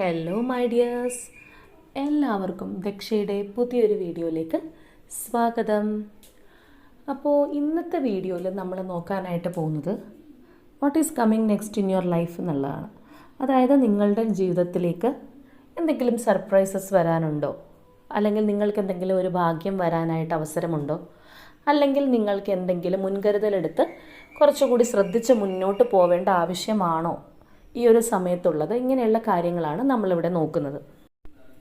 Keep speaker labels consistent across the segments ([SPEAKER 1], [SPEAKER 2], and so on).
[SPEAKER 1] Hello my dears എല്ലാവർക്കും ദക്ഷയുടെ പുതിയൊരു വീഡിയോയിലേക്ക് സ്വാഗതം. അപ്പോൾ ഇന്നത്തെ വീഡിയോയിൽ നമ്മൾ നോക്കാനായിട്ട് പോകുന്നത് what is coming next in your life എന്നുള്ളതാണ്. അതായത് നിങ്ങളുടെ ജീവിതത്തിലേക്ക് എന്തെങ്കിലും സർപ്രൈസസ് വരാനുണ്ടോ? അല്ലെങ്കിൽ നിങ്ങൾക്ക് എന്തെങ്കിലും ഒരു ഭാഗ്യം വരാനായിട്ട് അവസരമുണ്ടോ? അല്ലെങ്കിൽ നിങ്ങൾക്ക് എന്തെങ്കിലും മുൻകരുതലെടുത്ത് കുറച്ചുകൂടി ശ്രദ്ധിച്ച് മുന്നോട്ട് പോവേണ്ട ആവശ്യമാണോ? ഈ ഒരു സമയത്തുള്ളത്. ഇങ്ങനെയുള്ള കാര്യങ്ങളാണ് നമ്മളിവിടെ നോക്കുന്നത്.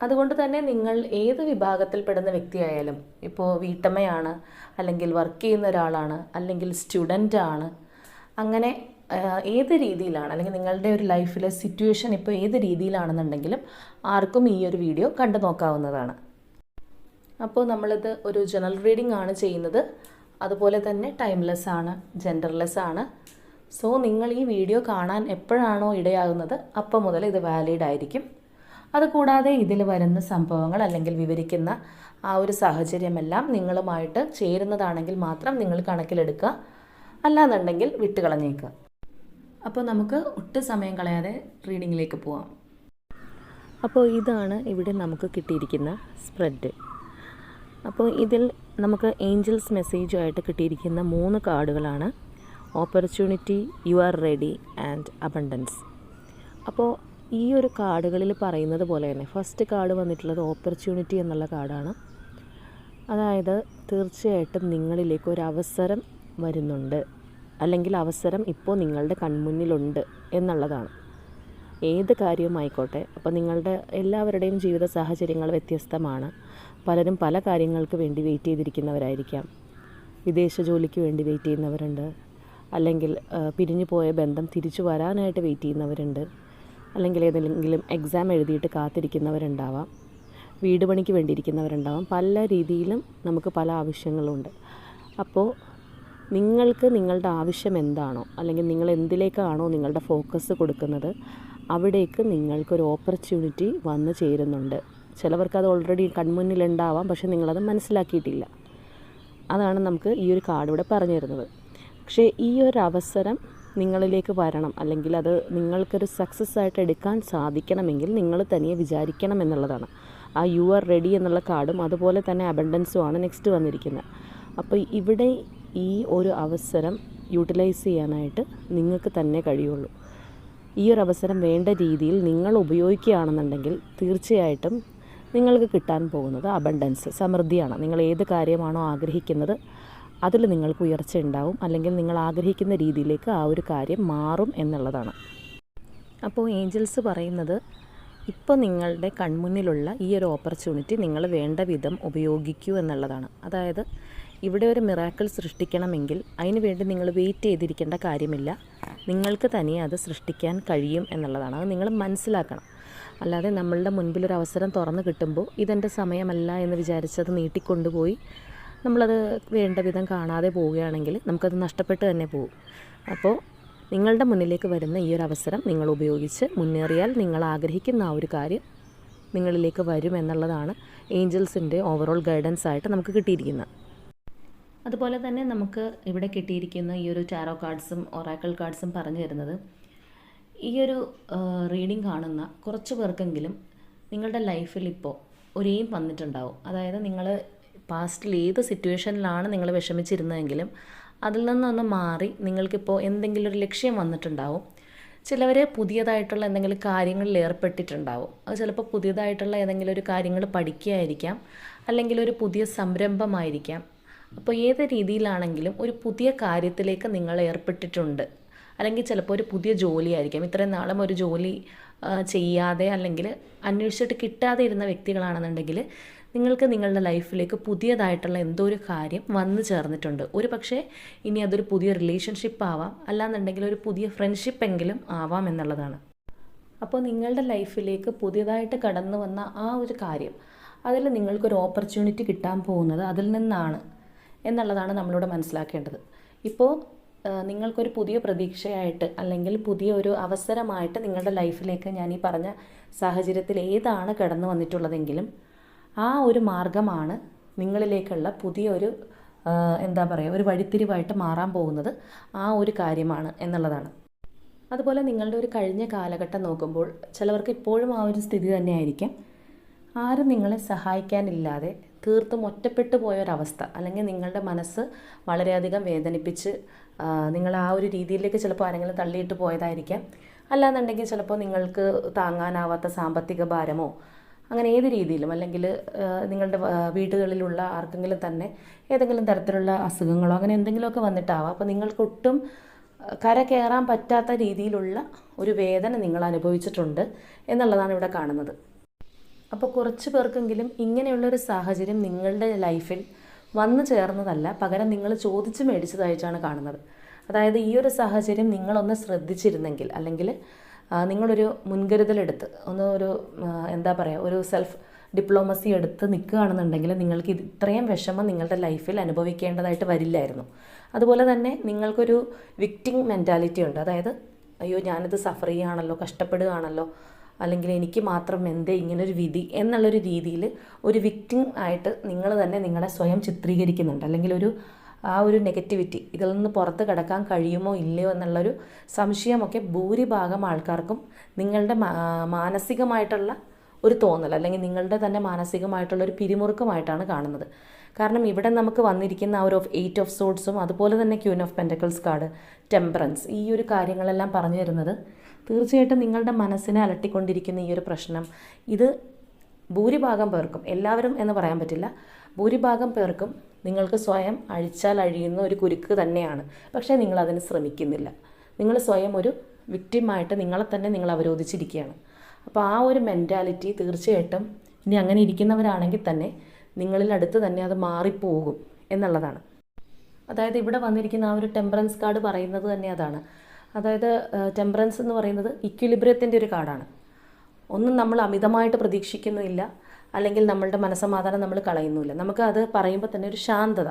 [SPEAKER 1] അതുകൊണ്ട് തന്നെ നിങ്ങൾ ഏത് വിഭാഗത്തിൽപ്പെടുന്ന വ്യക്തിയായാലും ഇപ്പോൾ വീട്ടമ്മയാണ് അല്ലെങ്കിൽ വർക്ക് ചെയ്യുന്ന ഒരാളാണ് അല്ലെങ്കിൽ സ്റ്റുഡന്റ് ആണ് അങ്ങനെ ഏത് രീതിയിലാണ് അല്ലെങ്കിൽ നിങ്ങളുടെ ഒരു ലൈഫിലെ സിറ്റുവേഷൻ ഇപ്പോൾ ഏത് രീതിയിലാണെന്നുണ്ടെങ്കിലും ആർക്കും ഈ ഒരു വീഡിയോ കണ്ടു നോക്കാവുന്നതാണ്. അപ്പോൾ നമ്മളിത് ഒരു ജനറൽ റീഡിംഗ് ആണ് ചെയ്യുന്നത്. അതുപോലെ തന്നെ ടൈംലെസ് ആണ് ജെൻഡർലെസ് ആണ്. സോ നിങ്ങൾ ഈ വീഡിയോ കാണാൻ എപ്പോഴാണോ ഇടയാകുന്നത് അപ്പം മുതൽ ഇത് വാലിഡ് ആയിരിക്കും. അതുകൂടാതെ ഇതിൽ വരുന്ന സംഭവങ്ങൾ അല്ലെങ്കിൽ വിവരിക്കുന്ന ആ ഒരു സാഹചര്യമെല്ലാം നിങ്ങളുമായിട്ട് ചേരുന്നതാണെങ്കിൽ മാത്രം നിങ്ങൾ കണക്കിലെടുക്കുക. അല്ലാന്നുണ്ടെങ്കിൽ വിട്ടുകളഞ്ഞേക്കുക. അപ്പോൾ നമുക്ക് ഒട്ടും സമയം കളയാതെ റീഡിങ്ങിലേക്ക് പോവാം. അപ്പോൾ ഇതാണ് ഇവിടെ നമുക്ക് കിട്ടിയിരിക്കുന്ന സ്പ്രെഡ്. അപ്പോൾ ഇതിൽ നമുക്ക് ഏഞ്ചൽസ് മെസ്സേജുമായിട്ട് കിട്ടിയിരിക്കുന്ന മൂന്ന് കാർഡുകളാണ് opportunity you are ready and abundance അപ്പോൾ ഈ ഒരു കാർഡുകളിൽ പറയുന്നത് പോലെ തന്നെ ഫസ്റ്റ് കാർഡ് വന്നിട്ടുള്ളത് ഓപ്പർച്യൂണിറ്റി എന്നുള്ള കാർഡാണ്. അതായത് തീർച്ചയായിട്ടും നിങ്ങളിലേക്ക് ഒരു അവസരം വരുന്നുണ്ട്. അല്ലെങ്കിൽ അവസരം ഇപ്പോൾ നിങ്ങളുടെ കൺമുന്നിലുണ്ട് എന്നുള്ളതാണ്. ഏത് കാര്യവുമായിക്കോട്ടെ അപ്പോൾ നിങ്ങളുടെ എല്ലാവരുടെയും ജീവിത സാഹചര്യങ്ങൾ വ്യത്യസ്തമാണ്. പലരും പല കാര്യങ്ങൾക്ക് വേണ്ടി വെയിറ്റ് ചെയ്തിരിക്കുന്നവരായിരിക്കാം. വിദേശ ജോലിക്ക് വേണ്ടി വെയിറ്റ് ചെയ്യുന്നവരുണ്ട്. അല്ലെങ്കിൽ പിരിഞ്ഞുപോയ പിരിഞ്ഞു പോയ ബന്ധം തിരിച്ചു വരാനായിട്ട് വെയിറ്റ് ചെയ്യുന്നവരുണ്ട്. അല്ലെങ്കിൽ ഏതെങ്കിലും എക്സാം എഴുതിയിട്ട് കാത്തിരിക്കുന്നവരുണ്ടാവാം. വീട് പണിക്ക് വേണ്ടിയിരിക്കുന്നവരുണ്ടാവാം. പല രീതിയിലും നമുക്ക് പല ആവശ്യങ്ങളുണ്ട്. അപ്പോൾ നിങ്ങൾക്ക് നിങ്ങളുടെ ആവശ്യം എന്താണോ അല്ലെങ്കിൽ നിങ്ങൾ എന്തിലേക്കാണോ നിങ്ങളുടെ ഫോക്കസ് കൊടുക്കുന്നത് അവിടേക്ക് നിങ്ങൾക്കൊരു ഓപ്പർച്യൂണിറ്റി വന്നു ചേരുന്നുണ്ട്. ചിലവർക്ക് അത് ഓൾറെഡി കൺമുന്നിലുണ്ടാവാം പക്ഷെ നിങ്ങളത് മനസ്സിലാക്കിയിട്ടില്ല. അതാണ് നമുക്ക് ഈ ഒരു കാർഡ് ഇവിടെ പറഞ്ഞു തരുന്നത് പക്ഷേ ഈ ഒരു അവസരം നിങ്ങളിലേക്ക് വരണം. അല്ലെങ്കിൽ അത് നിങ്ങൾക്കൊരു സക്സസ് ആയിട്ട് എടുക്കാൻ സാധിക്കണമെങ്കിൽ നിങ്ങൾ തനിയെ വിചാരിക്കണം എന്നുള്ളതാണ്. ആ യു ആർ റെഡി എന്നുള്ള കാർഡും അതുപോലെ തന്നെ അബൻഡൻസും ആണ് നെക്സ്റ്റ് വന്നിരിക്കുന്നത്. അപ്പോൾ ഇവിടെ ഈ ഒരു അവസരം യൂട്ടിലൈസ് ചെയ്യാനായിട്ട് നിങ്ങൾക്ക് തന്നെ കഴിയുള്ളൂ. ഈ ഒരു അവസരം വേണ്ട രീതിയിൽ നിങ്ങൾ ഉപയോഗിക്കുകയാണെന്നുണ്ടെങ്കിൽ തീർച്ചയായിട്ടും നിങ്ങൾക്ക് കിട്ടാൻ പോകുന്നത് അബണ്ടൻസ് സമൃദ്ധിയാണ്. നിങ്ങൾ ഏത് കാര്യമാണോ ആഗ്രഹിക്കുന്നത് അതിൽ നിങ്ങൾക്ക് ഉയർച്ച ഉണ്ടാവും. അല്ലെങ്കിൽ നിങ്ങൾ ആഗ്രഹിക്കുന്ന രീതിയിലേക്ക് ആ ഒരു കാര്യം മാറും എന്നുള്ളതാണ്. അപ്പോൾ ഏഞ്ചൽസ് പറയുന്നത് ഇപ്പോൾ നിങ്ങളുടെ കൺമുന്നിലുള്ള ഈ ഒരു ഓപ്പർച്യൂണിറ്റി നിങ്ങൾ വേണ്ട വിധം ഉപയോഗിക്കൂ എന്നുള്ളതാണ്. അതായത് ഇവിടെ ഒരു മിറാക്കിൾ സൃഷ്ടിക്കണമെങ്കിൽ അതിന് വേണ്ടി നിങ്ങൾ വെയിറ്റ് ചെയ്തിരിക്കേണ്ട കാര്യമില്ല. നിങ്ങൾക്ക് തനിയെ അത് സൃഷ്ടിക്കാൻ കഴിയും എന്നുള്ളതാണ്. അത് നിങ്ങൾ മനസ്സിലാക്കണം. അല്ലാതെ നമ്മളുടെ മുൻപിലൊരു അവസരം തുറന്നു കിട്ടുമ്പോൾ ഇതെന്റെ സമയമല്ല എന്ന് വിചാരിച്ചത് നീട്ടിക്കൊണ്ടുപോയി നമ്മളത് വേണ്ട വിധം കാണാതെ പോവുകയാണെങ്കിൽ നമുക്കത് നഷ്ടപ്പെട്ട് തന്നെ പോകും അപ്പോൾ നിങ്ങളുടെ മുന്നിലേക്ക് വരുന്ന ഈ ഒരു അവസരം നിങ്ങൾ ഉപയോഗിച്ച് മുന്നേറിയാൽ നിങ്ങൾ ആഗ്രഹിക്കുന്ന ആ ഒരു കാര്യം നിങ്ങളിലേക്ക് വരും എന്നുള്ളതാണ് ഏഞ്ചൽസിന്റെ ഓവറോൾ ഗൈഡൻസ് ആയിട്ട് നമുക്ക് കിട്ടിയിരിക്കുന്നത്. അതുപോലെ തന്നെ നമുക്ക് ഇവിടെ കിട്ടിയിരിക്കുന്ന ഈ ഒരു ടാരോ കാർഡ്സും ഒറാക്കിൾ കാർഡ്സും പറഞ്ഞു തരുന്നത് ഈ ഒരു റീഡിംഗ് കാണുന്ന കുറച്ച് പേർക്കെങ്കിലും നിങ്ങളുടെ ലൈഫിൽ ഇപ്പോൾ ഒരു വന്നിട്ടുണ്ടാവും. അതായത് നിങ്ങൾ പാസ്റ്റിൽ ഏത് സിറ്റുവേഷനിലാണ് നിങ്ങൾ വിഷമിച്ചിരുന്നതെങ്കിലും അതിൽ നിന്നൊന്ന് മാറി നിങ്ങൾക്കിപ്പോൾ എന്തെങ്കിലും ഒരു ലക്ഷ്യം വന്നിട്ടുണ്ടാവും. ചിലവർ പുതിയതായിട്ടുള്ള എന്തെങ്കിലും കാര്യങ്ങളിൽ ഏർപ്പെട്ടിട്ടുണ്ടാവും. അത് ചിലപ്പോൾ പുതിയതായിട്ടുള്ള ഏതെങ്കിലും ഒരു കാര്യങ്ങൾ പഠിക്കുകയായിരിക്കാം. അല്ലെങ്കിൽ ഒരു പുതിയ സംരംഭമായിരിക്കാം. അപ്പോൾ ഏത് രീതിയിലാണെങ്കിലും ഒരു പുതിയ കാര്യത്തിലേക്ക് നിങ്ങൾ ഏർപ്പെട്ടിട്ടുണ്ട്. അല്ലെങ്കിൽ ചിലപ്പോൾ ഒരു പുതിയ ജോലിയായിരിക്കാം. ഇത്രയും നാളും ഒരു ജോലി ചെയ്യാതെ അല്ലെങ്കിൽ അന്വേഷിച്ചിട്ട് കിട്ടാതെ ഇരുന്ന വ്യക്തികളാണെന്നുണ്ടെങ്കിൽ നിങ്ങൾക്ക് നിങ്ങളുടെ ലൈഫിലേക്ക് പുതിയതായിട്ടുള്ള എന്തോ ഒരു കാര്യം വന്നു ചേർന്നിട്ടുണ്ട്. ഒരു പക്ഷേ ഇനി അതൊരു പുതിയ റിലേഷൻഷിപ്പ് ആവാം. അല്ലാന്നുണ്ടെങ്കിൽ ഒരു പുതിയ ഫ്രണ്ട്ഷിപ്പ് എങ്കിലും ആവാം എന്നുള്ളതാണ്. അപ്പോൾ നിങ്ങളുടെ ലൈഫിലേക്ക് പുതിയതായിട്ട് കടന്നു വന്ന ആ ഒരു കാര്യം അതിൽ നിങ്ങൾക്കൊരു ഓപ്പർച്യൂണിറ്റി കിട്ടാൻ പോകുന്നത് അതിൽ നിന്നാണ് എന്നുള്ളതാണ് നമ്മളിവിടെ മനസ്സിലാക്കേണ്ടത്. ഇപ്പോൾ നിങ്ങൾക്കൊരു പുതിയ പ്രതീക്ഷയായിട്ട് അല്ലെങ്കിൽ പുതിയ ഒരു അവസരമായിട്ട് നിങ്ങളുടെ ലൈഫിലേക്ക് ഞാൻ ഈ പറഞ്ഞ സാഹചര്യത്തിൽ ഏതാണ് കടന്നു വന്നിട്ടുള്ളതെങ്കിലും ആ ഒരു മാർഗമാണ് നിങ്ങളിലേക്കുള്ള പുതിയൊരു എന്താ പറയുക ഒരു വഴിത്തിരിവായിട്ട് മാറാൻ പോകുന്നത് ആ ഒരു കാര്യമാണ് എന്നുള്ളതാണ്. അതുപോലെ നിങ്ങളുടെ ഒരു കഴിഞ്ഞ കാലഘട്ടം നോക്കുമ്പോൾ ചിലവർക്ക് ഇപ്പോഴും ആ ഒരു സ്ഥിതി തന്നെയായിരിക്കും. ആരും നിങ്ങളെ സഹായിക്കാനില്ലാതെ തീർത്തും ഒറ്റപ്പെട്ടു പോയൊരവസ്ഥ അല്ലെങ്കിൽ നിങ്ങളുടെ മനസ്സ് വളരെയധികം വേദനിപ്പിച്ച് നിങ്ങൾ ആ ഒരു രീതിയിലേക്ക് ചിലപ്പോൾ ആരെങ്കിലും തള്ളിയിട്ട് പോയതായിരിക്കാം. അല്ലാന്നുണ്ടെങ്കിൽ ചിലപ്പോൾ നിങ്ങൾക്ക് താങ്ങാനാവാത്ത സാമ്പത്തിക ഭാരമോ അങ്ങനെ ഏത് രീതിയിലും അല്ലെങ്കിൽ നിങ്ങളുടെ വീടുകളിലുള്ള ആർക്കെങ്കിലും തന്നെ ഏതെങ്കിലും തരത്തിലുള്ള അസുഖങ്ങളോ അങ്ങനെ എന്തെങ്കിലുമൊക്കെ വന്നിട്ടാവാം. അപ്പോൾ നിങ്ങൾക്കൊട്ടും കര കയറാൻ പറ്റാത്ത രീതിയിലുള്ള ഒരു വേദന നിങ്ങൾ അനുഭവിച്ചിട്ടുണ്ട് എന്നുള്ളതാണ് ഇവിടെ കാണുന്നത്. അപ്പോൾ കുറച്ച് പേർക്കെങ്കിലും ഇങ്ങനെയുള്ളൊരു സാഹചര്യം നിങ്ങളുടെ ലൈഫിൽ വന്നു ചേർന്നതല്ല പകരം നിങ്ങൾ ചോദിച്ച് മേടിച്ചതായിട്ടാണ് കാണുന്നത്. അതായത് ഈ ഒരു സാഹചര്യം നിങ്ങളൊന്ന് ശ്രദ്ധിച്ചിരുന്നെങ്കിൽ അല്ലെങ്കിൽ നിങ്ങളൊരു മുൻകരുതലെടുത്ത് ഒന്ന് ഒരു എന്താ പറയുക ഒരു സെൽഫ് ഡിപ്ലോമസി എടുത്ത് നിൽക്കുകയാണെന്നുണ്ടെങ്കിൽ നിങ്ങൾക്ക് ഇത്രയും വിഷമം നിങ്ങളുടെ ലൈഫിൽ അനുഭവിക്കേണ്ടതായിട്ട് വരില്ലായിരുന്നു. അതുപോലെ തന്നെ നിങ്ങൾക്കൊരു വിക്റ്റിംഗ് മെന്റാലിറ്റി ഉണ്ട്. അതായത് അയ്യോ ഞാനിത് സഫർ ചെയ്യുകയാണല്ലോ കഷ്ടപ്പെടുകയാണല്ലോ അല്ലെങ്കിൽ എനിക്ക് മാത്രം എന്തേ ഇങ്ങനൊരു വിധി എന്നുള്ളൊരു രീതിയിൽ ഒരു വിക്റ്റിം ആയിട്ട് നിങ്ങൾ തന്നെ നിങ്ങളെ സ്വയം ചിത്രീകരിക്കുന്നുണ്ട്. അല്ലെങ്കിൽ ഒരു ആ ഒരു നെഗറ്റിവിറ്റി ഇതിൽ നിന്ന് പുറത്ത് കിടക്കാൻ കഴിയുമോ ഇല്ലയോ എന്നുള്ളൊരു സംശയമൊക്കെ ഭൂരിഭാഗം ആൾക്കാർക്കും നിങ്ങളുടെ മാനസികമായിട്ടുള്ള ഒരു തോന്നൽ അല്ലെങ്കിൽ നിങ്ങളുടെ തന്നെ മാനസികമായിട്ടുള്ള ഒരു പിരിമുറുക്കമായിട്ടാണ് കാണുന്നത്. കാരണം ഇവിടെ നമുക്ക് വന്നിരിക്കുന്ന ആ ഒരു എയ്റ്റ് ഓഫ് സോഡ്സും അതുപോലെ തന്നെ queen of pentacles card temperance ഈ ഒരു കാര്യങ്ങളെല്ലാം പറഞ്ഞു തരുന്നത് തീർച്ചയായിട്ടും നിങ്ങളുടെ മനസ്സിനെ അലട്ടിക്കൊണ്ടിരിക്കുന്ന ഈ ഒരു പ്രശ്നം ഇത് ഭൂരിഭാഗം പേർക്കും എല്ലാവരും എന്ന് പറയാൻ പറ്റില്ല. ഭൂരിഭാഗം പേർക്കും നിങ്ങൾക്ക് സ്വയം അഴിച്ചാൽ അഴിയുന്ന ഒരു കുരുക്ക് തന്നെയാണ്. പക്ഷേ നിങ്ങൾ അതിന് ശ്രമിക്കുന്നില്ല. നിങ്ങൾ സ്വയം ഒരു വിക്റ്റിമായിട്ട് നിങ്ങളെ തന്നെ നിങ്ങൾ അവരോധിച്ചിരിക്കുകയാണ്. അപ്പോൾ ആ ഒരു മെന്റാലിറ്റി തീർച്ചയായിട്ടും ഇനി അങ്ങനെ ഇരിക്കുന്നവരാണെങ്കിൽ തന്നെ നിങ്ങളിൽ അടുത്ത് തന്നെ അത് മാറിപ്പോകും എന്നുള്ളതാണ്. അതായത് ഇവിടെ വന്നിരിക്കുന്ന ആ ഒരു ടെമ്പറൻസ് കാർഡ് പറയുന്നത് തന്നെ അതാണ്. അതായത് ടെമ്പറൻസ് എന്ന് പറയുന്നത് ഇക്വിലിബ്രിയത്തിന്റെ ഒരു കാർഡാണ് ഒന്നും നമ്മൾ അമിതമായിട്ട് പ്രതീക്ഷിക്കുന്നില്ല. അല്ലെങ്കിൽ നമ്മളുടെ മനസ്സമാധാനം നമ്മൾ കളയുന്നില്ല നമുക്ക് അത് പറയുമ്പോൾ തന്നെ ഒരു ശാന്തത.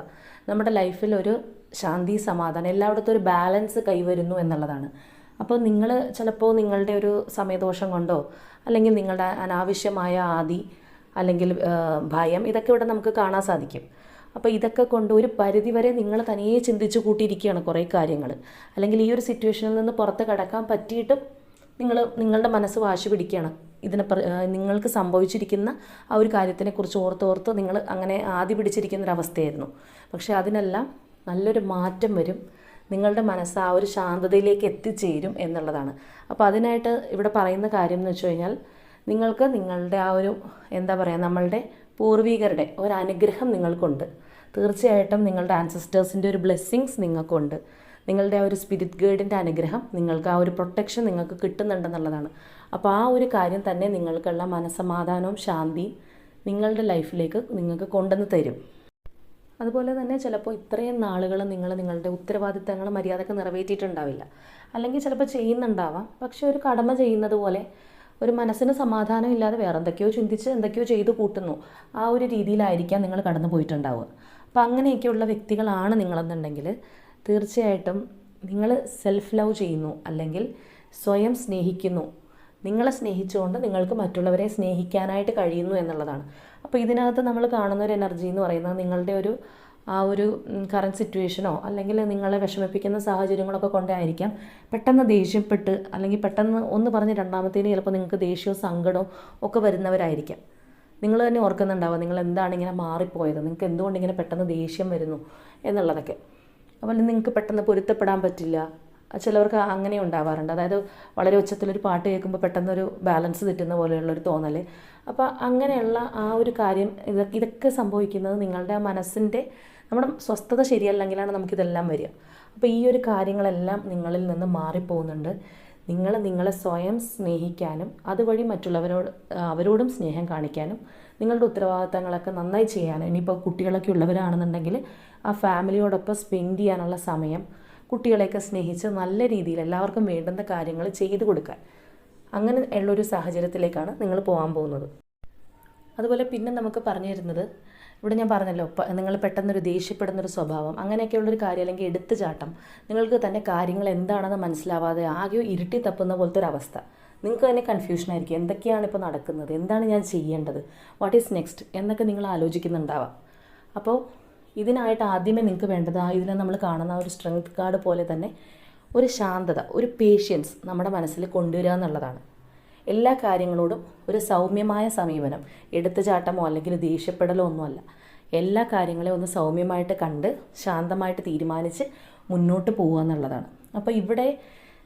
[SPEAKER 1] നമ്മുടെ ലൈഫിൽ ഒരു ശാന്തി സമാധാനം എല്ലായിടത്തും ഒരു ബാലൻസ് കൈവരുന്നു എന്നുള്ളതാണ്. അപ്പോൾ നിങ്ങൾ ചിലപ്പോൾ നിങ്ങളുടെ ഒരു സമയദോഷം കൊണ്ടോ അല്ലെങ്കിൽ നിങ്ങളുടെ അനാവശ്യമായ ആദി അല്ലെങ്കിൽ ഭയം ഇതൊക്കെ ഇവിടെ നമുക്ക് കാണാൻ സാധിക്കും. അപ്പോൾ ഇതൊക്കെ കൊണ്ട് ഒരു പരിധിവരെ നിങ്ങൾ തനിയെ ചിന്തിച്ചു കൂട്ടിയിരിക്കുകയാണ് കുറേ കാര്യങ്ങൾ. അല്ലെങ്കിൽ ഈ ഒരു സിറ്റുവേഷനിൽ നിന്ന് പുറത്ത് കടക്കാൻ പറ്റിയിട്ടും നിങ്ങൾ നിങ്ങളുടെ മനസ്സ് വാശി പിടിക്കുകയാണ്. ഇതിനെ നിങ്ങൾക്ക് സംഭവിച്ചിരിക്കുന്ന ആ ഒരു കാര്യത്തിനെ കാര്യത്തിനെക്കുറിച്ച് ഓർത്തോർത്ത് നിങ്ങൾ അങ്ങനെ ആദ്യ പിടിച്ചിരിക്കുന്ന ഒരു അവസ്ഥയായിരുന്നു പക്ഷേ അതിനെല്ലാം നല്ലൊരു മാറ്റം വരും. നിങ്ങളുടെ മനസ്സ് ആ ഒരു ശാന്തതയിലേക്ക് എത്തിച്ചേരും എന്നുള്ളതാണ്. അപ്പോൾ അതിനായിട്ട് ഇവിടെ പറയുന്ന കാര്യം എന്ന് വെച്ച് കഴിഞ്ഞാൽ നിങ്ങൾക്ക് നിങ്ങളുടെ ആ ഒരു എന്താ പറയുക നമ്മളുടെ പൂർവികരുടെ അനുഗ്രഹം നിങ്ങൾക്കുണ്ട്. തീർച്ചയായിട്ടും നിങ്ങളുടെ ആൻസിസ്റ്റേഴ്സിന്റെ ഒരു ബ്ലെസ്സിങ്സ് നിങ്ങൾക്കുണ്ട്. നിങ്ങളുടെ ആ ഒരു സ്പിരിറ്റ് ഗൈഡിന്റെ അനുഗ്രഹം നിങ്ങൾക്ക് ആ ഒരു പ്രൊട്ടക്ഷൻ നിങ്ങൾക്ക് കിട്ടുന്നുണ്ടെന്നുള്ളതാണ്. അപ്പോൾ ആ ഒരു കാര്യം തന്നെ നിങ്ങൾക്കുള്ള മനസ്സമാധാനവും ശാന്തിയും നിങ്ങളുടെ ലൈഫിലേക്ക് നിങ്ങൾക്ക് കൊണ്ടുവന്ന് തരും. അതുപോലെ തന്നെ ചിലപ്പോൾ ഇത്രയും നാളുകൾ നിങ്ങൾ നിങ്ങളുടെ ഉത്തരവാദിത്തങ്ങൾ മര്യാദയ്ക്ക് നിറവേറ്റിയിട്ടുണ്ടാവില്ല. അല്ലെങ്കിൽ ചിലപ്പോൾ ചെയ്യുന്നുണ്ടാവാം. പക്ഷേ ഒരു കടമ ചെയ്യുന്നത് പോലെ ഒരു മനസ്സിന് സമാധാനം ഇല്ലാതെ വേറെ എന്തൊക്കെയോ ചിന്തിച്ച് എന്തൊക്കെയോ ചെയ്തു കൂട്ടുന്നു. ആ ഒരു രീതിയിലായിരിക്കാം നിങ്ങൾ കടന്നു പോയിട്ടുണ്ടാവുക. അപ്പം അങ്ങനെയൊക്കെയുള്ള വ്യക്തികളാണ് നിങ്ങളെന്നുണ്ടെങ്കിൽ തീർച്ചയായിട്ടും നിങ്ങൾ സെൽഫ് ലവ് ചെയ്യുന്നു. അല്ലെങ്കിൽ സ്വയം സ്നേഹിക്കുന്നു. നിങ്ങളെ സ്നേഹിച്ചുകൊണ്ട് നിങ്ങൾക്ക് മറ്റുള്ളവരെ സ്നേഹിക്കാനായിട്ട് കഴിയുന്നു എന്നുള്ളതാണ്. അപ്പോൾ ഇതിനകത്ത് നമ്മൾ കാണുന്ന ഒരു എനർജി എന്ന് പറയുന്നത് നിങ്ങളുടെ ഒരു ആ ഒരു കറണ്ട് സിറ്റുവേഷനോ അല്ലെങ്കിൽ നിങ്ങളെ വിഷമിപ്പിക്കുന്ന സാഹചര്യങ്ങളൊക്കെ കൊണ്ടായിരിക്കാം പെട്ടെന്ന് ദേഷ്യപ്പെട്ട് അല്ലെങ്കിൽ പെട്ടെന്ന് ഒന്ന് പറഞ്ഞ് രണ്ടാമത്തേന് ചിലപ്പോൾ നിങ്ങൾക്ക് ദേഷ്യവും സങ്കടവും ഒക്കെ വരുന്നവരായിരിക്കാം. നിങ്ങൾ തന്നെ ഓർക്കുന്നുണ്ടാവുക നിങ്ങൾ എന്താണ് ഇങ്ങനെ മാറിപ്പോയത് നിങ്ങൾക്ക് എന്തുകൊണ്ട് ഇങ്ങനെ പെട്ടെന്ന് ദേഷ്യം വരുന്നു എന്നുള്ളതൊക്കെ. അപ്പോൾ നിങ്ങൾക്ക് പെട്ടെന്ന് പൊരുത്തപ്പെടാൻ പറ്റില്ല ചിലവർക്ക് അങ്ങനെ ഉണ്ടാവാറുണ്ട്. അതായത് വളരെ ഉച്ചത്തിലൊരു പാട്ട് കേൾക്കുമ്പോൾ പെട്ടെന്നൊരു ബാലൻസ് തെറ്റുന്ന പോലെയുള്ളൊരു തോന്നൽ അപ്പോൾ അങ്ങനെയുള്ള ആ ഒരു കാര്യം ഇതൊക്കെ ഇതൊക്കെ സംഭവിക്കുന്നത് നിങ്ങളുടെ മനസ്സിന്റെ നമ്മുടെ സ്വസ്ഥത ശരിയല്ലെങ്കിലാണ് നമുക്കിതെല്ലാം വരിക. അപ്പോൾ ഈ ഒരു കാര്യങ്ങളെല്ലാം നിങ്ങളിൽ നിന്ന് മാറിപ്പോകുന്നുണ്ട്. നിങ്ങൾ നിങ്ങളെ സ്വയം സ്നേഹിക്കാനും അതുവഴി മറ്റുള്ളവരോട് അവരോടും സ്നേഹം കാണിക്കാനും നിങ്ങളുടെ ഉത്തരവാദിത്തങ്ങളൊക്കെ നന്നായി ചെയ്യാനും ഇനിയിപ്പോൾ കുട്ടികളൊക്കെ ഉള്ളവരാണെന്നുണ്ടെങ്കിൽ ആ ഫാമിലിയോടൊപ്പം സ്പെൻഡ് ചെയ്യാനുള്ള സമയം കുട്ടികളെയൊക്കെ സ്നേഹിച്ച് നല്ല രീതിയിൽ എല്ലാവർക്കും വേണ്ടുന്ന കാര്യങ്ങൾ ചെയ്തു കൊടുക്കാൻ. അങ്ങനെ ഉള്ളൊരു സാഹചര്യത്തിലേക്കാണ് നിങ്ങൾ പോകാൻ പോകുന്നത്. അതുപോലെ പിന്നെ നമുക്ക് പറഞ്ഞു തരുന്നത് ഇവിടെ ഞാൻ പറഞ്ഞല്ലോ നിങ്ങൾ പെട്ടെന്നൊരു ദേഷ്യപ്പെടുന്നൊരു സ്വഭാവം അങ്ങനെയൊക്കെയുള്ളൊരു കാര്യം അല്ലെങ്കിൽ എടുത്തുചാട്ടം നിങ്ങൾക്ക് തന്നെ കാര്യങ്ങൾ എന്താണെന്ന് മനസ്സിലാവാതെ ആകെ ഇരുട്ടി തപ്പുന്ന പോലത്തെ ഒരു അവസ്ഥ. നിങ്ങൾക്ക് തന്നെ കൺഫ്യൂഷനായിരിക്കും എന്തൊക്കെയാണ് ഇപ്പോൾ നടക്കുന്നത്? എന്താണ് ഞാൻ ചെയ്യേണ്ടത്? വാട്ട് ഈസ് നെക്സ്റ്റ് എന്നൊക്കെ നിങ്ങൾ ആലോചിക്കുന്നുണ്ടാവാം. അപ്പോൾ ഇതിനായിട്ട് ആദ്യമേ നിങ്ങൾക്ക് വേണ്ടത് ആ ഇതിനെ നമ്മൾ കാണുന്ന ഒരു സ്ട്രെങ്ത് കാർഡ് പോലെ തന്നെ ഒരു ശാന്തത ഒരു പേഷ്യൻസ് നമ്മുടെ മനസ്സിൽ കൊണ്ടുവരിക എന്നുള്ളതാണ്. എല്ലാ കാര്യങ്ങളോടും ഒരു സൗമ്യമായ സമീപനം എടുത്തുചാട്ടമോ അല്ലെങ്കിൽ ദേഷ്യപ്പെടലോ ഒന്നുമല്ല. എല്ലാ കാര്യങ്ങളെയും ഒന്ന് സൗമ്യമായിട്ട് കണ്ട് ശാന്തമായിട്ട് തീരുമാനിച്ച് മുന്നോട്ട് പോകുക എന്നുള്ളതാണ്. അപ്പോൾ ഇവിടെ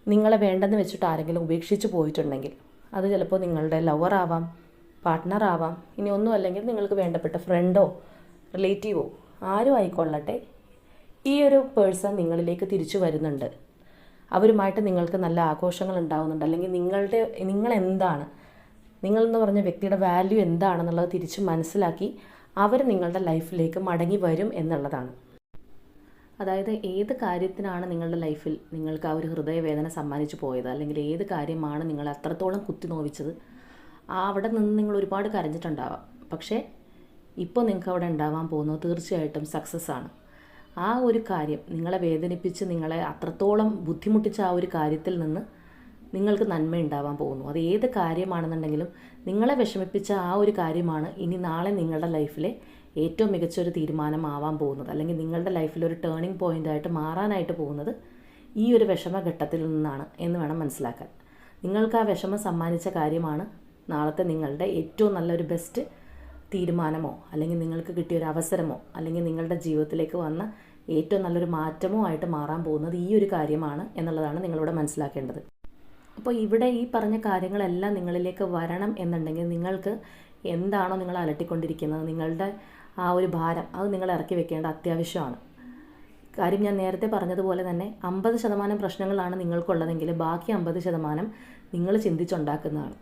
[SPEAKER 1] നിങ്ങളെ വേണ്ടെന്ന് വെച്ചിട്ട് ആരെങ്കിലും ഉപേക്ഷിച്ച് പോയിട്ടുണ്ടെങ്കിൽ അത് ചിലപ്പോൾ നിങ്ങളുടെ പാർട്ട്ണർ ആവാം ഇനി ഒന്നും അല്ലെങ്കിൽ നിങ്ങൾക്ക് വേണ്ടപ്പെട്ട ഫ്രണ്ടോ റിലേറ്റീവോ ആരും ആയിക്കൊള്ളട്ടെ ഈ ഒരു പേഴ്സൺ നിങ്ങളിലേക്ക് തിരിച്ചു വരുന്നുണ്ട്. അവരുമായിട്ട് നിങ്ങൾക്ക് നല്ല ആഘോഷങ്ങൾ ഉണ്ടാവുന്നുണ്ട്. അല്ലെങ്കിൽ നിങ്ങളുടെ നിങ്ങൾ എന്താണ് നിങ്ങൾ എന്ന് പറഞ്ഞ വ്യക്തിയുടെ വാല്യൂ എന്താണെന്നുള്ളത് തിരിച്ച് മനസ്സിലാക്കി അവർ നിങ്ങളുടെ ലൈഫിലേക്ക് മടങ്ങി വരും എന്നുള്ളതാണ്. അതായത് ഏത് കാര്യത്തിനാണ് നിങ്ങളുടെ ലൈഫിൽ നിങ്ങൾക്ക് ആ ഒരു ഹൃദയവേദന സമ്മാനിച്ചു പോയത്? അല്ലെങ്കിൽ ഏത് കാര്യമാണ് നിങ്ങൾ അത്രത്തോളം കുത്തി നോവിച്ചത് അവിടെ നിന്ന് നിങ്ങൾ ഒരുപാട് കരഞ്ഞിട്ടുണ്ടാവാം. പക്ഷേ ഇപ്പോൾ നിങ്ങൾക്ക് അവിടെ ഉണ്ടാവാൻ പോകുന്നത് തീർച്ചയായിട്ടും സക്സസ് ആണ്. ആ ഒരു കാര്യം നിങ്ങളെ വേദനിപ്പിച്ച് നിങ്ങളെ അത്രത്തോളം ബുദ്ധിമുട്ടിച്ച ആ ഒരു കാര്യത്തിൽ നിന്ന് നിങ്ങൾക്ക് നന്മ ഉണ്ടാവാൻ പോകുന്നു. അത് ഏത് കാര്യമാണെന്നുണ്ടെങ്കിലും നിങ്ങളെ വിഷമിപ്പിച്ച ആ ഒരു കാര്യമാണ് ഇനി നാളെ നിങ്ങളുടെ ലൈഫിലെ ഏറ്റവും മികച്ചൊരു തീരുമാനമാവാൻ പോകുന്നത്. അല്ലെങ്കിൽ നിങ്ങളുടെ ലൈഫിൽ ഒരു ടേണിംഗ് പോയിന്റായിട്ട് മാറാനായിട്ട് പോകുന്നത് ഈ ഒരു വിഷമഘട്ടത്തിൽ നിന്നാണ് എന്ന് വേണം മനസ്സിലാക്കാൻ. നിങ്ങൾക്ക് ആ വിഷമം സമ്മാനിച്ച കാര്യമാണ് നാളത്തെ നിങ്ങളുടെ ഏറ്റവും നല്ലൊരു ബെസ്റ്റ് തീരുമാനമോ അല്ലെങ്കിൽ നിങ്ങൾക്ക് കിട്ടിയൊരു അവസരമോ അല്ലെങ്കിൽ നിങ്ങളുടെ ജീവിതത്തിലേക്ക് വന്ന ഏറ്റവും നല്ലൊരു മാറ്റമോ ആയിട്ട് മാറാൻ പോകുന്നത് ഈ ഒരു കാര്യമാണ് എന്നുള്ളതാണ് നിങ്ങളിവിടെ മനസ്സിലാക്കേണ്ടത്. അപ്പോൾ ഇവിടെ ഈ പറഞ്ഞ കാര്യങ്ങളെല്ലാം നിങ്ങളിലേക്ക് വരണം എന്നുണ്ടെങ്കിൽ നിങ്ങൾക്ക് എന്താണോ നിങ്ങൾ അലട്ടിക്കൊണ്ടിരിക്കുന്നത് നിങ്ങളുടെ ആ ഒരു ഭാരം അത് നിങ്ങൾ ഇറക്കി വെക്കേണ്ട അത്യാവശ്യമാണ്. കാര്യം ഞാൻ നേരത്തെ പറഞ്ഞതുപോലെ തന്നെ അമ്പത് ശതമാനം പ്രശ്നങ്ങളാണ് നിങ്ങൾക്കുള്ളതെങ്കിൽ ബാക്കി അമ്പത് ശതമാനം നിങ്ങൾ ചിന്തിച്ചുണ്ടാക്കുന്നതാണ്.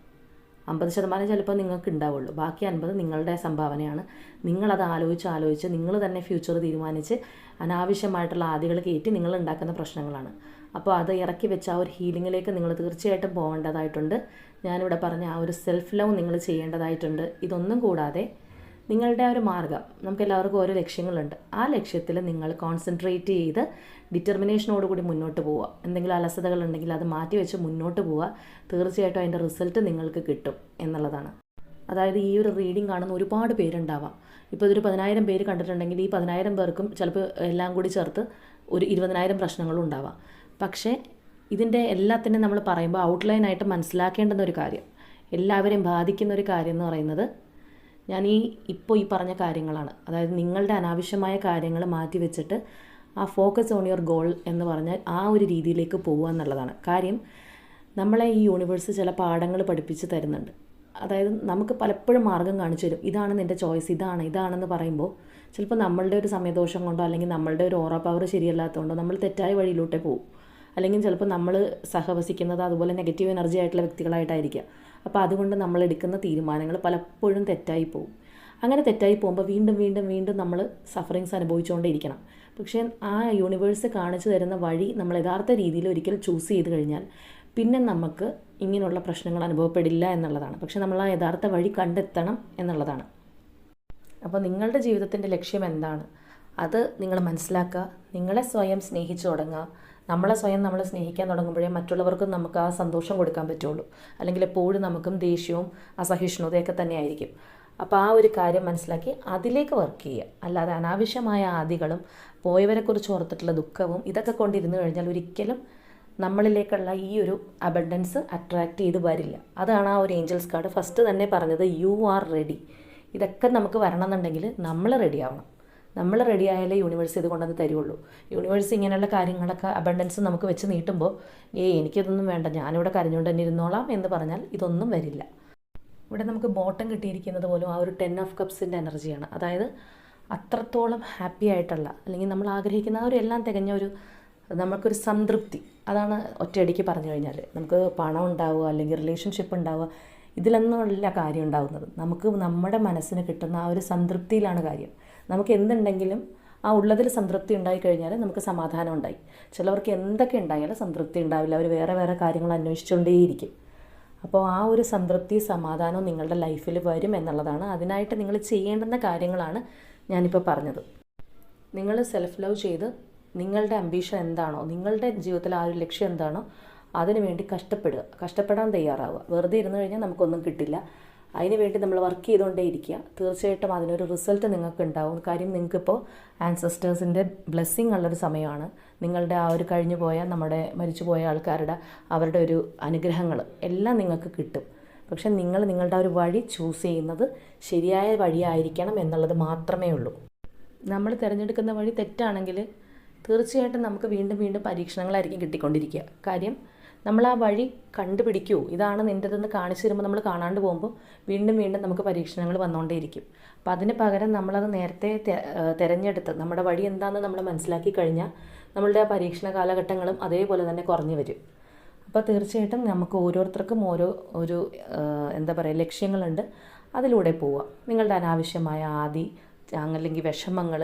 [SPEAKER 1] അമ്പത് ശതമാനം ചിലപ്പോൾ നിങ്ങൾക്ക് ഉണ്ടാവുള്ളൂ. ബാക്കി അൻപത് നിങ്ങളുടെ സംഭാവനയാണ്. നിങ്ങളത് ആലോചിച്ച് ആലോചിച്ച് നിങ്ങൾ തന്നെ ഫ്യൂച്ചർ തീരുമാനിച്ച് അനാവശ്യമായിട്ടുള്ള ആദികൾ കയറ്റി നിങ്ങൾ ഉണ്ടാക്കുന്ന പ്രശ്നങ്ങളാണ്. അപ്പോൾ അത് ഇറക്കി വെച്ച് ആ ഒരു ഹീലിങ്ങിലേക്ക് നിങ്ങൾ തീർച്ചയായിട്ടും പോകേണ്ടതായിട്ടുണ്ട്. ഞാനിവിടെ പറഞ്ഞ ആ ഒരു സെൽഫ് ലവ് നിങ്ങൾ ചെയ്യേണ്ടതായിട്ടുണ്ട്. ഇതൊന്നും കൂടാതെ നിങ്ങളുടെ ഒരു മാർഗം. നമുക്ക് എല്ലാവർക്കും ഓരോ ലക്ഷ്യങ്ങളുണ്ട്. ആ ലക്ഷ്യത്തിൽ നിങ്ങൾ കോൺസെൻട്രേറ്റ് ചെയ്ത് ഡിറ്റർമിനേഷനോടുകൂടി മുന്നോട്ട് പോവുക. എന്തെങ്കിലും അലസതകൾ ഉണ്ടെങ്കിൽ അത് മാറ്റി വെച്ച് മുന്നോട്ട് പോവുക. തീർച്ചയായിട്ടും അതിന്റെ റിസൾട്ട് നിങ്ങൾക്ക് കിട്ടും എന്നുള്ളതാണ്. അതായത് ഈ ഒരു റീഡിംഗ് കാണുന്ന ഒരുപാട് പേരുണ്ടാവാം. ഇപ്പോൾ ഇതൊരു പതിനായിരം പേര് കണ്ടിട്ടുണ്ടെങ്കിൽ ഈ പതിനായിരം പേർക്കും ചിലപ്പോൾ എല്ലാം കൂടി ചേർത്ത് ഒരു ഇരുപതിനായിരം പ്രശ്നങ്ങളും ഉണ്ടാവാം. പക്ഷേ ഇതിന്റെ എല്ലാത്തിനും നമ്മൾ പറയുമ്പോൾ ഔട്ട്ലൈനായിട്ട് മനസ്സിലാക്കേണ്ടുന്ന ഒരു കാര്യം. എല്ലാവരെയും ബാധിക്കുന്ന ഒരു കാര്യം എന്ന് പറയുന്നത് ഞാൻ ഈ ഇപ്പോൾ ഈ പറഞ്ഞ കാര്യങ്ങളാണ്. അതായത് നിങ്ങളുടെ അനാവശ്യമായ കാര്യങ്ങൾ മാറ്റി വെച്ചിട്ട് ആ ഫോക്കസ് ഓൺ യുവർ ഗോൾ എന്ന് പറഞ്ഞാൽ ആ ഒരു രീതിയിലേക്ക് പോകുക എന്നുള്ളതാണ്. കാര്യം നമ്മളെ ഈ യൂണിവേഴ്സ് ചില പാഠങ്ങൾ പഠിപ്പിച്ച് തരുന്നുണ്ട്. അതായത് നമുക്ക് പലപ്പോഴും മാർഗം കാണിച്ചു തരും. ഇതാണ് നിന്റെ ചോയ്സ് ഇതാണ് ഇതാണെന്ന് പറയുമ്പോൾ ചിലപ്പോൾ നമ്മളുടെ ഒരു സമയദോഷം കൊണ്ടോ അല്ലെങ്കിൽ നമ്മളുടെ ഒരു ഓറ പവർ ശരിയല്ലാത്തതുകൊണ്ടോ നമ്മൾ തെറ്റായ വഴിയിലോട്ടേ പോകും അല്ലെങ്കിൽ ചിലപ്പോൾ നമ്മൾ സഹവസിക്കുന്നത് അതുപോലെ നെഗറ്റീവ് എനർജി ആയിട്ടുള്ള വ്യക്തികളായിട്ടായിരിക്കാം. അപ്പോൾ അതുകൊണ്ട് നമ്മൾ എടുക്കുന്ന തീരുമാനങ്ങൾ പലപ്പോഴും തെറ്റായി പോകും അങ്ങനെ തെറ്റായി പോകുമ്പോൾ വീണ്ടും വീണ്ടും വീണ്ടും നമ്മൾ സഫറിങ്സ് അനുഭവിച്ചുകൊണ്ടേയിരിക്കണം. പക്ഷേ ആ യൂണിവേഴ്സ് കാണിച്ചു തരുന്ന വഴി നമ്മൾ യഥാർത്ഥ രീതിയിൽ ഒരിക്കൽ ചൂസ് ചെയ്ത് കഴിഞ്ഞാൽ പിന്നെ നമുക്ക് ഇങ്ങനെയുള്ള പ്രശ്നങ്ങൾ അനുഭവപ്പെടില്ല എന്നുള്ളതാണ്. പക്ഷേ നമ്മൾ ആ യഥാർത്ഥ വഴി കണ്ടെത്തണം എന്നുള്ളതാണ്. അപ്പോൾ നിങ്ങളുടെ ജീവിതത്തിന്റെ ലക്ഷ്യം എന്താണ്? അത് നിങ്ങൾ മനസ്സിലാക്കുക നിങ്ങളെ സ്വയം സ്നേഹിച്ചു തുടങ്ങുക നമ്മളെ സ്വയം നമ്മളെ സ്നേഹിക്കാൻ തുടങ്ങുമ്പോഴേ മറ്റുള്ളവർക്കും നമുക്ക് ആ സന്തോഷം കൊടുക്കാൻ പറ്റുള്ളൂ. അല്ലെങ്കിൽ എപ്പോഴും നമുക്കും ദേഷ്യവും അസഹിഷ്ണുതയൊക്കെ തന്നെയായിരിക്കും. അപ്പോൾ ആ ഒരു കാര്യം മനസ്സിലാക്കി അതിലേക്ക് വർക്ക് ചെയ്യുക. അല്ലാതെ അനാവശ്യമായ ആദികളും പോയവരെക്കുറിച്ച് ഓർത്തിട്ടുള്ള ദുഃഖവും ഇതൊക്കെ കൊണ്ടിരുന്നു കഴിഞ്ഞാൽ ഒരിക്കലും നമ്മളിലേക്കുള്ള ഈ ഒരു അബണ്ടൻസ് അട്രാക്റ്റ് ചെയ്ത് വരില്ല. അതാണ് ആ ഒരു ഏഞ്ചൽസ് കാർഡ് ഫസ്റ്റ് തന്നെ പറഞ്ഞത് യു ആർ റെഡി ഇതൊക്കെ നമുക്ക് വരണമെന്നുണ്ടെങ്കിൽ നമ്മൾ റെഡി ആവണം. നമ്മൾ റെഡി ആയാലേ യൂണിവേഴ്സ് ഇത് കൊണ്ടുവന്ന് തരുള്ളൂ. യൂണിവേഴ്സ് ഇങ്ങനെയുള്ള കാര്യങ്ങളൊക്കെ അബണ്ടൻസ് നമുക്ക് വെച്ച് നീട്ടുമ്പോൾ ഏയ് എനിക്കിതൊന്നും വേണ്ട. ഞാനിവിടെ കരഞ്ഞുകൊണ്ട് തന്നെ ഇരുന്നോളാം എന്ന് പറഞ്ഞാൽ ഇതൊന്നും വരില്ല. ഇവിടെ നമുക്ക് ബോട്ടം കിട്ടിയിരിക്കുന്നത് പോലും ആ ഒരു ടെൻ ഓഫ് കപ്സിന്റെ എനർജിയാണ് അതായത് അത്രത്തോളം ഹാപ്പി ആയിട്ടുള്ള അല്ലെങ്കിൽ നമ്മൾ ആഗ്രഹിക്കുന്ന ഒരു എല്ലാം തികഞ്ഞ ഒരു നമുക്കൊരു സംതൃപ്തി. അതാണ് ഒറ്റയടിക്ക് പറഞ്ഞു കഴിഞ്ഞാൽ നമുക്ക് പണം ഉണ്ടാവുക അല്ലെങ്കിൽ റിലേഷൻഷിപ്പ് ഉണ്ടാവുക ഇതിലൊന്നുമല്ല കാര്യം ഉണ്ടാകുന്നത് നമുക്ക് നമ്മുടെ മനസ്സിന് കിട്ടുന്ന ആ ഒരു സംതൃപ്തിയിലാണ് കാര്യം. നമുക്ക് എന്തുണ്ടെങ്കിലും ആ ഉള്ളതിൽ സംതൃപ്തി ഉണ്ടായി കഴിഞ്ഞാൽ നമുക്ക് സമാധാനം ഉണ്ടായി. ചിലവർക്ക് എന്തൊക്കെ ഉണ്ടായാലും സംതൃപ്തി ഉണ്ടാവില്ല. അവർ വേറെ വേറെ കാര്യങ്ങൾ അന്വേഷിച്ചുകൊണ്ടേയിരിക്കും. അപ്പോൾ ആ ഒരു സംതൃപ്തി സമാധാനവും നിങ്ങളുടെ ലൈഫിൽ വരും എന്നുള്ളതാണ്. അതിനായിട്ട് നിങ്ങൾ ചെയ്യേണ്ടുന്ന കാര്യങ്ങളാണ് ഞാനിപ്പോൾ പറഞ്ഞത്. നിങ്ങൾ സെൽഫ് ലവ് ചെയ്ത് നിങ്ങളുടെ അംബീഷൻ എന്താണോ നിങ്ങളുടെ ജീവിതത്തിൽ ആ ഒരു ലക്ഷ്യം എന്താണോ അതിനു വേണ്ടി കഷ്ടപ്പെടുക. കഷ്ടപ്പെടാൻ തയ്യാറാവുക. വെറുതെ ഇരുന്ന് കഴിഞ്ഞാൽ നമുക്കൊന്നും കിട്ടില്ല. അതിന് വേണ്ടി നമ്മൾ വർക്ക് ചെയ്തുകൊണ്ടേ ഇരിക്കുക. തീർച്ചയായിട്ടും അതിനൊരു റിസൾട്ട് നിങ്ങൾക്ക് ഉണ്ടാവും. കാര്യം നിങ്ങൾക്കിപ്പോൾ ആൻസസ്റ്റേഴ്സിന്റെ ബ്ലെസ്സിങ് ഉള്ളൊരു സമയമാണ്. നിങ്ങളുടെ ആ ഒരു കഴിഞ്ഞു പോയ നമ്മുടെ മരിച്ചു പോയ ആൾക്കാരുടെ അവരുടെ ഒരു അനുഗ്രഹങ്ങൾ എല്ലാം നിങ്ങൾക്ക് കിട്ടും. പക്ഷെ നിങ്ങൾ നിങ്ങളുടെ ഒരു വഴി ചൂസ് ചെയ്യുന്നത് ശരിയായ വഴിയായിരിക്കണം എന്നുള്ളത് മാത്രമേ ഉള്ളൂ. നമ്മൾ തിരഞ്ഞെടുക്കുന്ന വഴി തെറ്റാണെങ്കിൽ തീർച്ചയായിട്ടും നമുക്ക് വീണ്ടും വീണ്ടും പരീക്ഷണങ്ങളായിരിക്കും കിട്ടിക്കൊണ്ടിരിക്കുക. കാര്യം നമ്മൾ ആ വഴി കണ്ടുപിടിക്കൂ. ഇതാണ് നിന്റെതെന്ന് കാണിച്ചു തരുമ്പോൾ നമ്മൾ കാണാണ്ട് പോകുമ്പോൾ വീണ്ടും വീണ്ടും നമുക്ക് പരീക്ഷണങ്ങൾ വന്നുകൊണ്ടേയിരിക്കും അപ്പം അതിന് പകരം നമ്മളത് നേരത്തെ തിരഞ്ഞെടുത്ത് നമ്മുടെ വഴി എന്താണെന്ന് നമ്മൾ മനസ്സിലാക്കി കഴിഞ്ഞാൽ നമ്മളുടെ പരീക്ഷണ കാലഘട്ടങ്ങളും അതേപോലെ തന്നെ കുറഞ്ഞു വരും. അപ്പോൾ തീർച്ചയായിട്ടും നമുക്ക് ഓരോരുത്തർക്കും ഓരോ ഒരു എന്താ പറയുക ലക്ഷ്യങ്ങളുണ്ട്. അതിലൂടെ പോവുക നിങ്ങളുടെ അനാവശ്യമായ ആദി അല്ലെങ്കിൽ വിഷമങ്ങൾ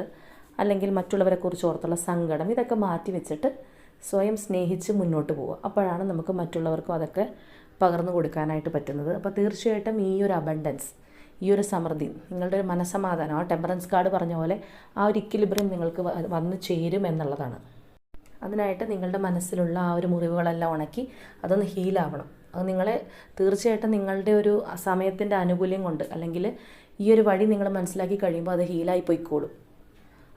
[SPEAKER 1] അല്ലെങ്കിൽ മറ്റുള്ളവരെക്കുറിച്ച് ഓർത്തുള്ള സങ്കടം ഇതൊക്കെ മാറ്റി വെച്ചിട്ട് സ്വയം സ്നേഹിച്ച് മുന്നോട്ട് പോവുക. അപ്പോഴാണ് നമുക്ക് മറ്റുള്ളവർക്കും അതൊക്കെ പകർന്നു കൊടുക്കാനായിട്ട് പറ്റുന്നത്. അപ്പോൾ തീർച്ചയായിട്ടും ഈ ഒരു അബണ്ടൻസ് ഈ ഒരു സമൃദ്ധി നിങ്ങളുടെ ഒരു മനസമാധാനം ആ ടെമ്പറൻസ് കാർഡ് പറഞ്ഞ പോലെ ആ ഒരു ഇക്വിലിബ്രിയം നിങ്ങൾക്ക് വന്ന് ചേരും എന്നുള്ളതാണ്. അതിനായിട്ട് നിങ്ങളുടെ മനസ്സിലുള്ള ആ ഒരു മുറിവുകളെല്ലാം ഉണക്കി അതൊന്ന് ഹീലാവണം അത് നിങ്ങളെ തീർച്ചയായിട്ടും നിങ്ങളുടെ ഒരു സമയത്തിന്റെ ആനുകൂല്യം കൊണ്ട് അല്ലെങ്കിൽ ഈ ഒരു വഴി നിങ്ങൾ മനസ്സിലാക്കി കഴിയുമ്പോൾ അത് ഹീലായി പോയിക്കോളും.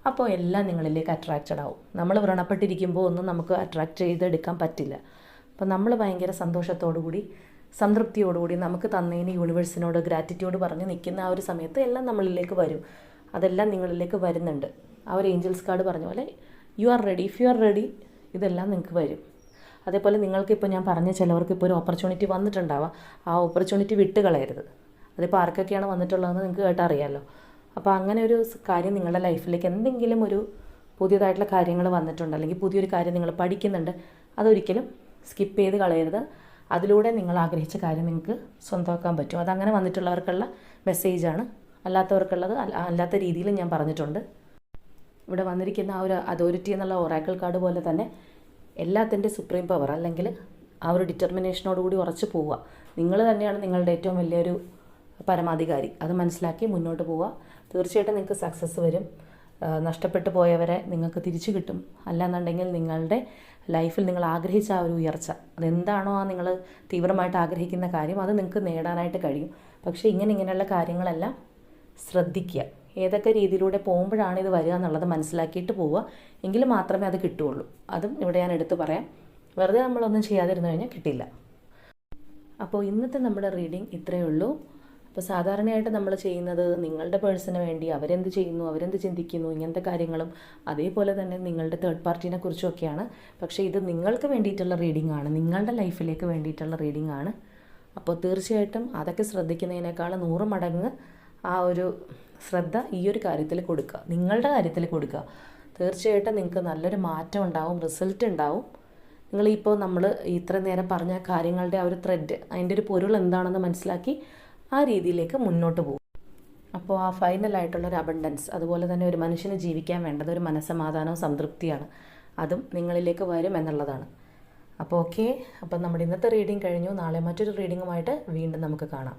[SPEAKER 1] അപ്പോൾ എല്ലാം നിങ്ങളിലേക്ക് അട്രാക്റ്റഡ് ആവും. നമ്മൾ വ്രണപ്പെട്ടിരിക്കുമ്പോൾ ഒന്നും നമുക്ക് അട്രാക്റ്റ് ചെയ്തെടുക്കാൻ പറ്റില്ല. അപ്പോൾ നമ്മൾ ഭയങ്കര സന്തോഷത്തോടുകൂടി സംതൃപ്തിയോടുകൂടി നമുക്ക് തന്നതിന് യൂണിവേഴ്സിനോട് ഗ്രാറ്റിറ്റ്യൂഡ് പറഞ്ഞ് നിൽക്കുന്ന ആ ഒരു സമയത്ത് എല്ലാം നമ്മളിലേക്ക് വരും. അതെല്ലാം നിങ്ങളിലേക്ക് വരുന്നുണ്ട്. ആ ഒരു ഏഞ്ചൽസ് കാർഡ് പറഞ്ഞ പോലെ you are ready if you are ready ഇതെല്ലാം നിങ്ങൾക്ക് വരും. അതേപോലെ നിങ്ങൾക്കിപ്പോൾ ഞാൻ പറഞ്ഞ ചിലവർക്ക് ഇപ്പോൾ ഒരു ഓപ്പർച്യൂണിറ്റി വന്നിട്ടുണ്ടാവാം. ആ ഓപ്പർച്യൂണിറ്റി വിട്ട് കളയരുത് അതിപ്പോൾ ആർക്കൊക്കെയാണ് വന്നിട്ടുള്ളതെന്ന് നിങ്ങൾക്ക് കേട്ടാൽ അറിയാമല്ലോ അപ്പോൾ അങ്ങനെ ഒരു കാര്യം നിങ്ങളുടെ ലൈഫിലേക്ക് എന്തെങ്കിലും ഒരു പുതിയതായിട്ടുള്ള കാര്യങ്ങൾ വന്നിട്ടുണ്ട് അല്ലെങ്കിൽ പുതിയൊരു കാര്യം നിങ്ങൾ പഠിക്കുന്നുണ്ട് അതൊരിക്കലും സ്കിപ്പ് ചെയ്ത് കളയരുത്. അതിലൂടെ നിങ്ങൾ ആഗ്രഹിച്ച കാര്യം നിങ്ങൾക്ക് സ്വന്തമാക്കാൻ പറ്റും. അതങ്ങനെ വന്നിട്ടുള്ളവർക്കുള്ള മെസ്സേജാണ് അല്ലാത്തവർക്കുള്ളത് അല്ലാത്ത രീതിയിൽ ഞാൻ പറഞ്ഞിട്ടുണ്ട്. ഇവിടെ വന്നിരിക്കുന്ന ആ ഒരു അതോറിറ്റി എന്നുള്ള ഒറാക്കിൾ കാർഡ് പോലെ തന്നെ എല്ലാത്തിന്റെ സുപ്രീം പവർ അല്ലെങ്കിൽ ആ ഒരു ഡിറ്റർമിനേഷനോട് കൂടി ഉറച്ചു പോവുക. നിങ്ങൾ തന്നെയാണ് നിങ്ങളുടെ ഏറ്റവും വലിയൊരു പരമാധികാരി. അത് മനസ്സിലാക്കി മുന്നോട്ട് പോവുക. തീർച്ചയായിട്ടും നിങ്ങൾക്ക് സക്സസ് വരും. നഷ്ടപ്പെട്ടു പോയവരെ നിങ്ങൾക്ക് തിരിച്ചു കിട്ടും. അല്ലാന്നുണ്ടെങ്കിൽ നിങ്ങളുടെ ലൈഫിൽ നിങ്ങൾ ആഗ്രഹിച്ച ആ ഒരു ഉയർച്ച അതെന്താണോ ആ നിങ്ങൾ തീവ്രമായിട്ട് ആഗ്രഹിക്കുന്ന കാര്യം അത് നിങ്ങൾക്ക് നേടാനായിട്ട് കഴിയും. പക്ഷേ ഇങ്ങനെ ഇങ്ങനെയുള്ള കാര്യങ്ങളെല്ലാം ശ്രദ്ധിക്കുക. ഏതൊക്കെ രീതിയിലൂടെ പോകുമ്പോഴാണ് ഇത് വരിക എന്നുള്ളത് മനസ്സിലാക്കിയിട്ട് പോവുക. എങ്കിൽ മാത്രമേ അത് കിട്ടുകയുള്ളൂ. അതും ഇവിടെ ഞാൻ എടുത്തു പറയാം. വെറുതെ നമ്മളൊന്നും ചെയ്യാതിരുന്നു കഴിഞ്ഞാൽ കിട്ടില്ല. അപ്പോൾ ഇന്നത്തെ നമ്മുടെ റീഡിംഗ് ഇത്രയേ ഉള്ളൂ. അപ്പോൾ സാധാരണയായിട്ട് നമ്മൾ ചെയ്യുന്നത് നിങ്ങളുടെ പേഴ്സണിന് വേണ്ടി അവരെന്ത് ചെയ്യുന്നു അവരെന്ത് ചിന്തിക്കുന്നു ഇങ്ങനത്തെ കാര്യങ്ങളും അതേപോലെ തന്നെ നിങ്ങളുടെ തേർഡ് പാർട്ടിനെ കുറിച്ചൊക്കെയാണ്. പക്ഷേ ഇത് നിങ്ങൾക്ക് വേണ്ടിയിട്ടുള്ള റീഡിംഗ് ആണ് നിങ്ങളുടെ ലൈഫിലേക്ക് വേണ്ടിയിട്ടുള്ള റീഡിംഗ് ആണ്. അപ്പോൾ തീർച്ചയായിട്ടും അതൊക്കെ ശ്രദ്ധിക്കുന്നതിനേക്കാൾ നൂറ് മടങ്ങ് ആ ഒരു ശ്രദ്ധ ഈ ഒരു കാര്യത്തിൽ കൊടുക്കുക നിങ്ങളുടെ കാര്യത്തിൽ കൊടുക്കുക. തീർച്ചയായിട്ടും നിങ്ങൾക്ക് നല്ലൊരു മാറ്റം ഉണ്ടാവും റിസൾട്ട് ഉണ്ടാവും. നിങ്ങളിപ്പോൾ നമ്മൾ ഇത്ര നേരം പറഞ്ഞ കാര്യങ്ങളുടെ ആ ഒരു ത്രെഡ് അതിന്റെ ഒരു പൊരുൾ എന്താണെന്ന് മനസ്സിലാക്കി ആ രീതിയിലേക്ക് മുന്നോട്ട് പോകും. അപ്പോൾ ആ ഫൈനലായിട്ടുള്ള ഒരു അബണ്ടൻസ് അതുപോലെ തന്നെ ഒരു മനുഷ്യന് ജീവിക്കാൻ വേണ്ടത് ഒരു മനസ്സമാധാനവും സംതൃപ്തിയാണ്. അതും നിങ്ങളിലേക്ക് വരും എന്നുള്ളതാണ്. അപ്പോൾ ഓക്കെ അപ്പം നമ്മുടെ ഇന്നത്തെ റീഡിംഗ് കഴിഞ്ഞു. നാളെ മറ്റൊരു റീഡിങ്ങുമായിട്ട് വീണ്ടും നമുക്ക് കാണാം.